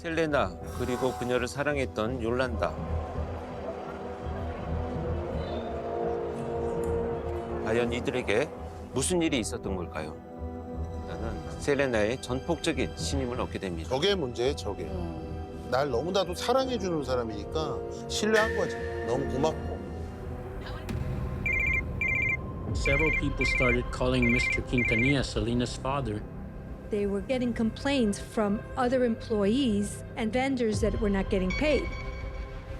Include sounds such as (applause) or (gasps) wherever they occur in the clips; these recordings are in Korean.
셀레나 그리고 그녀를 사랑했던 요란다. 과연 이들에게 무슨 일이 있었던 걸까요? 나는 셀레나의 전폭적인 신임을 얻게 됩니다. 저게 문제예요, 저게. 날 너무나도 사랑해주는 사람이니까 신뢰한 거지. 너무 고맙고. Several people started calling Mr. Quintanilla Selena's father. They were getting complaints from other employees and vendors that were not getting paid.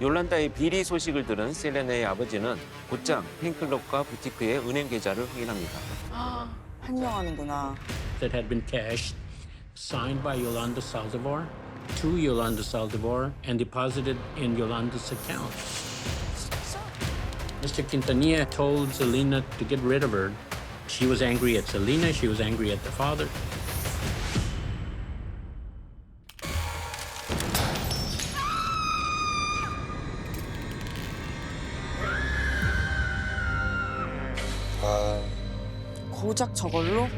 요란다의 비리 소식을 들은 셀레나의 아버지는 곧장 팬클럽과 부티크의 은행 계좌를 확인합니다. (gasps) 한명하는구나. that had been cashed, signed by Yolanda Saldivar to Yolanda Saldivar and deposited in Yolanda's account. Mr. Quintanilla told Selena to get rid of her. She was angry at Selena, she was angry at the father. 고작 저걸로?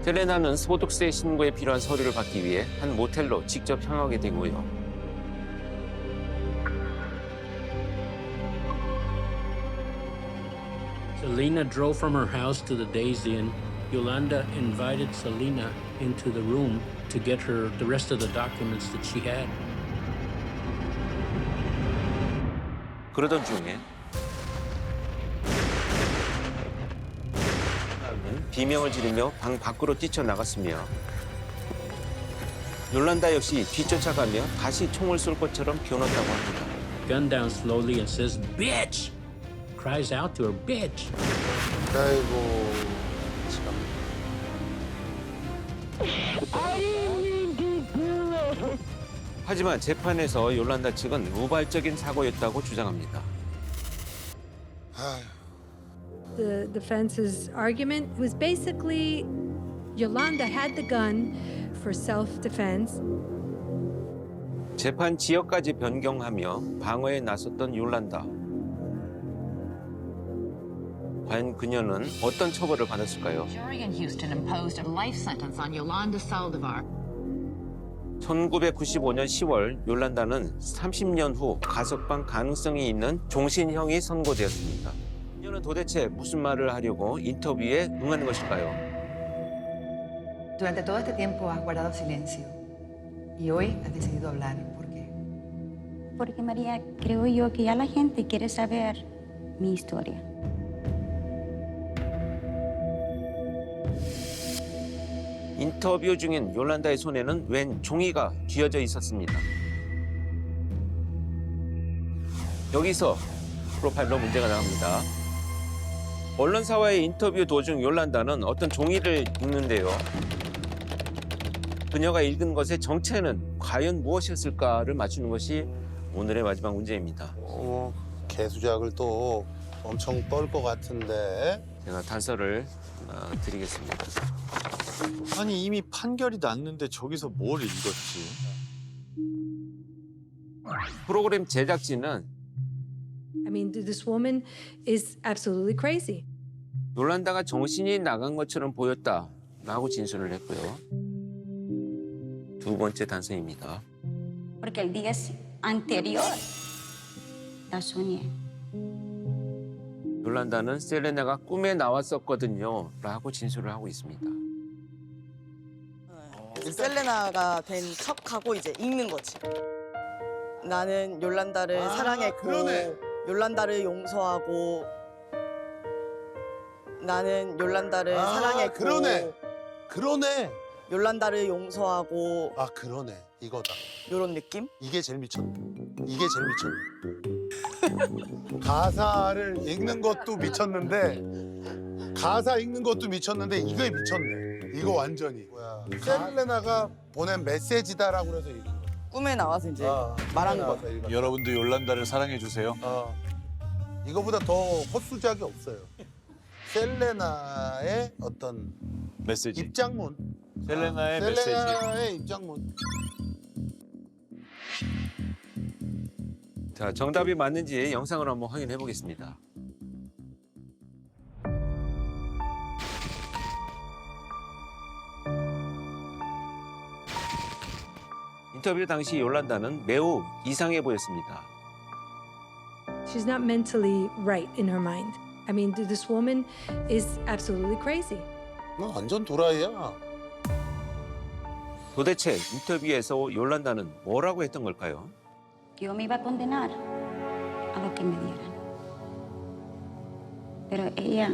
셀레나는 소득세 신고에 필요한 서류를 받기 위해 한 모텔로 직접 향하게 되고요. Selena drove from her house to the Days Inn. Yolanda invited Selena into the room to get her the rest of the documents that she had. 그러던 중에 비명을 지르며 방 밖으로 뛰쳐나갔으며 요란다 역시 뒤쫓아가며 다시 총을 쏠 것처럼 겨눴다고 합니다. Gun down slowly and says, "Bitch!" Cries out to her, "Bitch!" 아이고. 참. 하지만 재판에서 요란다 측은 우발적인 사고였다고 주장합니다. The defense's argument was basically Yolanda had the gun for self defense. 재판 지역까지 변경하며 방어에 나섰던 요란다. 과연 그녀는 어떤 처벌을 받았을까요? jury in Houston imposed a life sentence on Yolanda Saldivar 1995년 10월 요란다는 30년 후 가석방 가능성이 있는 종신형이 선고되었습니다. 그녀는 도대체 무슨 말을 하려고 인터뷰에 응하는 것일까요? Durante todo este tiempo has guardado silencio y hoy has decidido hablar. ¿Por qué? Porque María, creo yo que ya la gente quiere saber mi historia. 인터뷰 중인 요란다의 손에는 웬 종이가 쥐어져 있었습니다. 여기서 프로파일러 문제가 나옵니다. 언론사와의 인터뷰 도중 요란다는 어떤 종이를 읽는데요. 그녀가 읽은 것의 정체는 과연 무엇이었을까를 맞추는 것이 오늘의 마지막 문제입니다. 어, 개수작을 또 엄청 떨 것 같은데. 제가 단서를 어, 드리겠습니다. 아니 이미 판결이 났는데 저기서 뭘 읽었지? 프로그램 제작진은 I mean, this woman is absolutely crazy. 요란다가 정신이 나간 것처럼 보였다라고 진술을 했고요. 두 번째 단서입니다. Porque el día anterior la soñé. 요란다는 셀레나가 꿈에 나왔었거든요. 라고 진술을 하고 있습니다. 셀레나가 된 척하고 이제 읽는 거지. 나는 요란다를 아, 사랑했고 그러네. 요란다를 용서하고 나는 요란다를 아, 사랑했고 그러네. 그러네. 요란다를 용서하고 아, 그러네. 이거다. 요런 느낌? 이게 제일 미쳤네. 이게 제일 미쳤네. (laughs) 가사를 읽는 것도 미쳤는데 가사 읽는 것도 미쳤는데 이거에 미쳤네. 이거 완전히. 뭐야. 셀레나가 보낸 메시지다라고 그래서 읽은 거야. 꿈에 나와서 이제 아, 말한 거. 나와서 읽은 거야. 여러분도 요란다를 사랑해 주세요. 어. 이거보다 더 헛수작이 없어요. 셀레나의 어떤 메시지. 입장문. 셀레나의 아, 메시지. 셀레나의 입장문. 자, 정답이 맞는지 영상을 한번 확인해 보겠습니다. 인터뷰 당시 요란다는 매우 이상해 보였습니다. She's not mentally right in her mind. I mean, th- this woman is absolutely crazy. 너 완전 도라이야. 도대체 인터뷰에서 요란다는 뭐라고 했던 걸까요? Yo me iba a condenar a lo que me dieran. Pero ella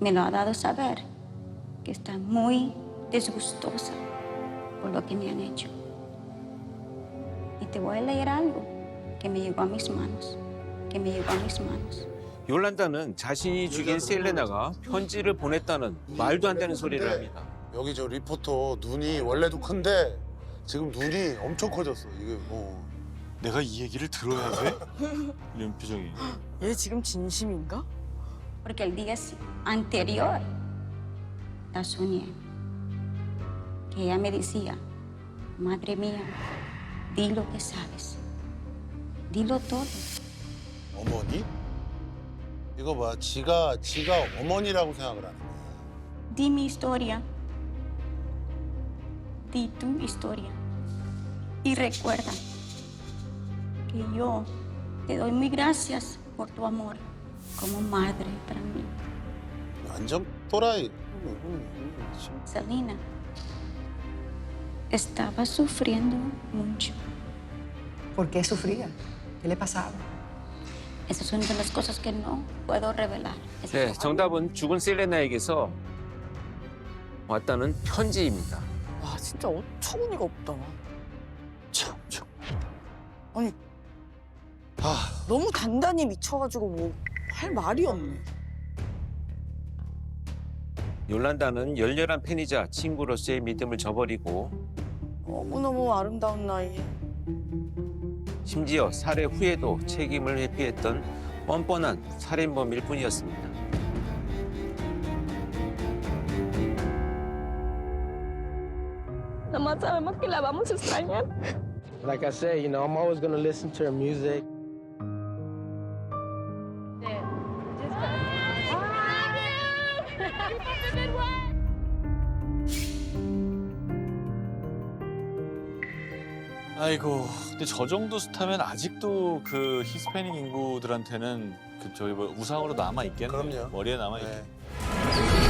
me lo ha dado saber que está muy disgustosa por lo que me han hecho. Y te voy a leer algo que me llegó a mis manos, que me llegó a mis manos. 요란다는 자신이 죽인 셀레나가 편지를 보냈다는 말도 안 되는 소리를 합니다. 여기 저 리포터 눈이 원래도 큰데 지금 눈이 엄청 커졌어. 이게 뭐. 내가 이 얘기를 들어야 돼? 이런 표정이. 얘 지금 진심인가? Porque el día anterior la soñé. Que ella me decía, madre mía, di lo que sabes. Dilo todo. 어머니? 이거 봐. 지가 지가 어머니라고 생각을 하는 거야. Di mi historia. Di tu historia. Y recuerda que yo te doy muy gracias por tu amor como madre para mí. 완전 또라이. Selena estaba sufriendo mucho. ¿Por qué sufría? ¿Qué le pasaba? Esas son de las cosas que no puedo revelar. 네, 정답은 죽은 셀레나에게서 왔다는 편지입니다. 와 진짜 어처구니가 없다. 참, 참. 아니 아, 너무 단단히 미쳐가지고 뭐 할 말이 없네. 요란다는 열렬한 팬이자 친구로서의 믿음을 저버리고 너무너무 아름다운 나이에 심지어 살해 후에도 책임을 회피했던 뻔뻔한 살인범일 뿐이었습니다. Sabemos que la vamos a extrañar. Like I said, you know, I'm always gonna listen to her music. 아이고, 근데 저 정도 스타면 아직도 그 히스패닉 인구들한테는 그 저기 뭐 우상으로 남아 있겠네. 그럼요. 머리에 남아 있. 네. 네.